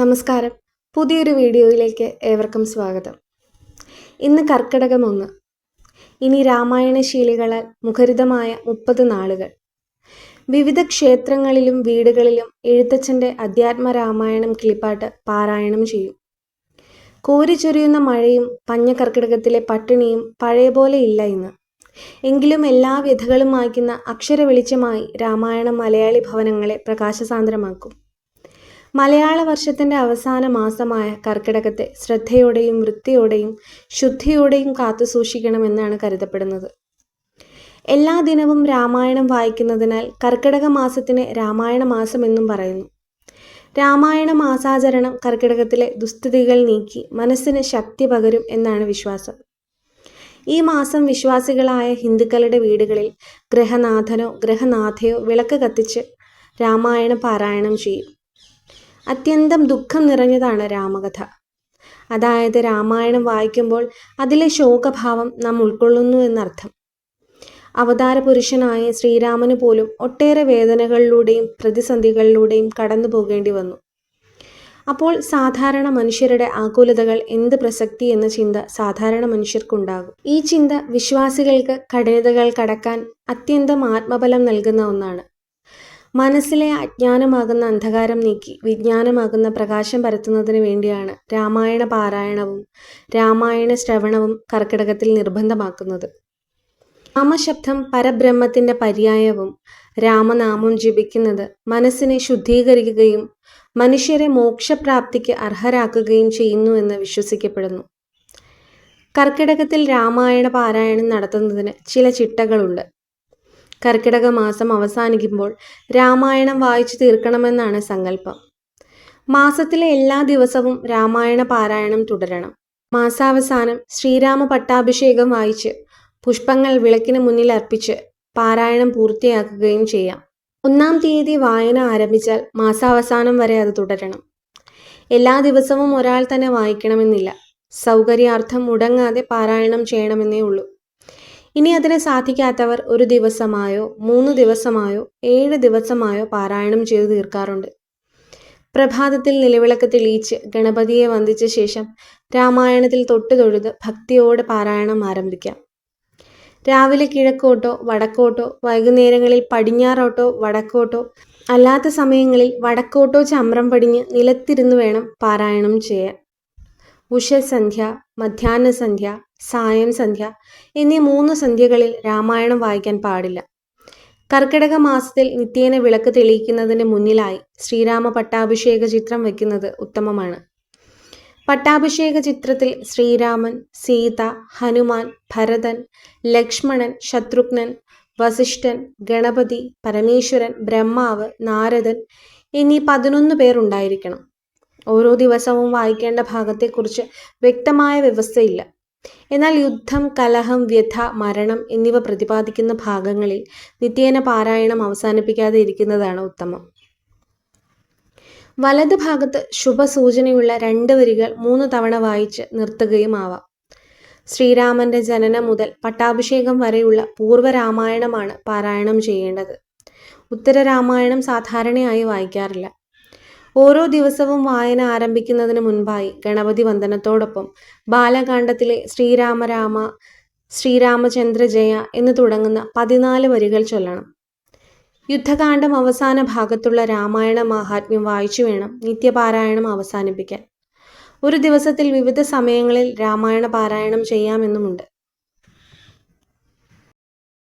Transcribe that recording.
നമസ്കാരം. പുതിയൊരു വീഡിയോയിലേക്ക് ഏവർക്കും സ്വാഗതം. ഇന്ന് കർക്കിടകം ഒന്ന് ഇനി രാമായണശീലികളാൽ മുഖരിതമായ മുപ്പത് നാളുകൾ. വിവിധ ക്ഷേത്രങ്ങളിലും വീടുകളിലും എഴുത്തച്ഛന്റെ അധ്യാത്മ രാമായണം കിളിപ്പാട്ട് പാരായണം ചെയ്യും. കോരിച്ചൊരിയുന്ന മഴയും പഞ്ഞ കർക്കിടകത്തിലെ പട്ടിണിയും പഴയ പോലെ ഇല്ല ഇന്ന്. എങ്കിലും എല്ലാ വ്യഥകളും അക്ഷര വെളിച്ചമായി രാമായണം മലയാളി ഭവനങ്ങളെ പ്രകാശസാന്ദ്രമാക്കും. മലയാള വർഷത്തിന്റെ അവസാന മാസമായ കർക്കിടകത്തെ ശ്രദ്ധയോടെയും വൃത്തിയോടെയും ശുദ്ധിയോടെയും കാത്തു സൂക്ഷിക്കണമെന്നാണ് കരുതപ്പെടുന്നത്. എല്ലാ ദിനവും രാമായണം വായിക്കുന്നതിനാൽ കർക്കിടക മാസത്തിന് രാമായണ മാസം എന്നും പറയുന്നു. രാമായണ മാസാചരണം കർക്കിടകത്തിലെ ദുസ്ഥിതികൾ നീക്കി മനസ്സിന് ശക്തി പകരും എന്നാണ് വിശ്വാസം. ഈ മാസം വിശ്വാസികളായ ഹിന്ദുക്കളുടെ വീടുകളിൽ ഗ്രഹനാഥനോ ഗ്രഹനാഥയോ വിളക്ക് കത്തിച്ച് രാമായണ പാരായണം ചെയ്യും. അത്യന്തം ദുഃഖം നിറഞ്ഞതാണ് രാമകഥ. അതായത് രാമായണം വായിക്കുമ്പോൾ അതിലെ ശോകഭാവം നാം ഉൾക്കൊള്ളുന്നു എന്നർത്ഥം. അവതാര പുരുഷനായ ശ്രീരാമന് പോലും ഒട്ടേറെ വേദനകളിലൂടെയും പ്രതിസന്ധികളിലൂടെയും കടന്നു പോകേണ്ടി വന്നു. അപ്പോൾ സാധാരണ മനുഷ്യരുടെ ആകുലതകൾ എന്ത് പ്രസക്തി എന്ന ചിന്ത സാധാരണ മനുഷ്യർക്കുണ്ടാകും. ഈ ചിന്ത വിശ്വാസികൾക്ക് കഠിനതകൾ കടക്കാൻ അത്യന്തം ആത്മബലം നൽകുന്ന ഒന്നാണ്. മനസ്സിലെ അജ്ഞാനമാകുന്ന അന്ധകാരം നീക്കി വിജ്ഞാനമാകുന്ന പ്രകാശം പരത്തുന്നതിന് വേണ്ടിയാണ് രാമായണ പാരായണവും രാമായണ ശ്രവണവും കർക്കിടകത്തിൽ നിർബന്ധമാക്കുന്നത്. രാമശബ്ദം പരബ്രഹ്മത്തിന്റെ പര്യായവും രാമനാമം ജപിക്കുന്നത് മനസ്സിനെ ശുദ്ധീകരിക്കുകയും മനുഷ്യരെ മോക്ഷപ്രാപ്തിക്ക് അർഹരാക്കുകയും ചെയ്യുന്നു എന്ന് വിശ്വസിക്കപ്പെടുന്നു. കർക്കിടകത്തിൽ രാമായണ പാരായണം നടത്തുന്നതിന് ചില ചിട്ടകളുണ്ട്. കർക്കിടക മാസം അവസാനിക്കുമ്പോൾ രാമായണം വായിച്ചു തീർക്കണമെന്നാണ് സങ്കല്പം. മാസത്തിലെ എല്ലാ ദിവസവും രാമായണ പാരായണം തുടരണം. മാസാവസാനം ശ്രീരാമ പട്ടാഭിഷേകം വായിച്ച് പുഷ്പങ്ങൾ വിളക്കിന് മുന്നിൽ അർപ്പിച്ച് പാരായണം പൂർത്തിയാക്കുകയും ചെയ്യാം. ഒന്നാം തീയതി വായന ആരംഭിച്ചാൽ മാസാവസാനം വരെ അത് തുടരണം. എല്ലാ ദിവസവും ഒരാൾ തന്നെ വായിക്കണമെന്നില്ല. സൗകര്യാർത്ഥം മുടങ്ങാതെ പാരായണം ചെയ്യണമെന്നേ ഉള്ളൂ. ഇനി അതിന് സാധിക്കാത്തവർ ഒരു ദിവസമായോ മൂന്ന് ദിവസമായോ ഏഴ് ദിവസമായോ പാരായണം ചെയ്തു തീർക്കാറുണ്ട്. പ്രഭാതത്തിൽ നിലവിളക്ക് തെളിയിച്ച് ഗണപതിയെ വന്ദിച്ച ശേഷം രാമായണത്തിൽ തൊട്ടു തൊഴുത് ഭക്തിയോടെ പാരായണം ആരംഭിക്കാം. രാവിലെ കിഴക്കോട്ടോ വടക്കോട്ടോ വൈകുന്നേരങ്ങളിൽ പടിഞ്ഞാറോട്ടോ വടക്കോട്ടോ അല്ലാത്ത സമയങ്ങളിൽ വടക്കോട്ടോ ചമ്രം പടിഞ്ഞ് നിലത്തിരുന്ന് വേണം പാരായണം ചെയ്യാൻ. ഉഷസന്ധ്യ മധ്യാഹ്ന സന്ധ്യ സായം സന്ധ്യ എന്നീ മൂന്ന് സന്ധ്യകളിൽ രാമായണം വായിക്കാൻ പാടില്ല. കർക്കിടക മാസത്തിൽ നിത്യേന വിളക്ക് തെളിയിക്കുന്നതിന് മുന്നിലായി ശ്രീരാമ പട്ടാഭിഷേക ചിത്രം വയ്ക്കുന്നത് ഉത്തമമാണ്. പട്ടാഭിഷേക ചിത്രത്തിൽ ശ്രീരാമൻ സീത ഹനുമാൻ ഭരതൻ ലക്ഷ്മണൻ ശത്രുഘ്നൻ വസിഷ്ഠൻ ഗണപതി പരമേശ്വരൻ ബ്രഹ്മാവ് നാരദൻ എന്നീ പതിനൊന്ന് പേർ ഉണ്ടായിരിക്കണം. ഓരോ ദിവസവും വായിക്കേണ്ട ഭാഗത്തെക്കുറിച്ച് വ്യക്തമായ വ്യവസ്ഥയില്ല. എന്നാൽ യുദ്ധം കലഹം വ്യഥ മരണം എന്നിവ പ്രതിപാദിക്കുന്ന ഭാഗങ്ങളിൽ നിത്യേന പാരായണം അവസാനിപ്പിക്കാതെ ഇരിക്കുന്നതാണ് ഉത്തമം. വലത് ഭാഗത്ത് ശുഭസൂചനയുള്ള രണ്ട് വരികൾ മൂന്ന് തവണ വായിച്ച് നിർത്തുകയും ആവാം. ശ്രീരാമന്റെ ജനനം മുതൽ പട്ടാഭിഷേകം വരെയുള്ള പൂർവരാമായണമാണ് പാരായണം ചെയ്യേണ്ടത്. ഉത്തരരാമായണം സാധാരണയായി വായിക്കാറില്ല. ഓരോ ദിവസവും വായന ആരംഭിക്കുന്നതിന് മുൻപായി ഗണപതി വന്ദനത്തോടൊപ്പം ബാലകാണ്ഡത്തിലെ ശ്രീരാമരാമ ശ്രീരാമചന്ദ്ര ജയ എന്ന് തുടങ്ങുന്ന പതിനാല് വരികൾ ചൊല്ലണം. യുദ്ധകാന്ഡം അവസാന ഭാഗത്തുള്ള രാമായണ മഹാത്മ്യം വായിച്ചു വേണം നിത്യപാരായണം അവസാനിപ്പിക്കാൻ. ഒരു ദിവസത്തിൽ വിവിധ സമയങ്ങളിൽ രാമായണ പാരായണം ചെയ്യാമെന്നുമുണ്ട്.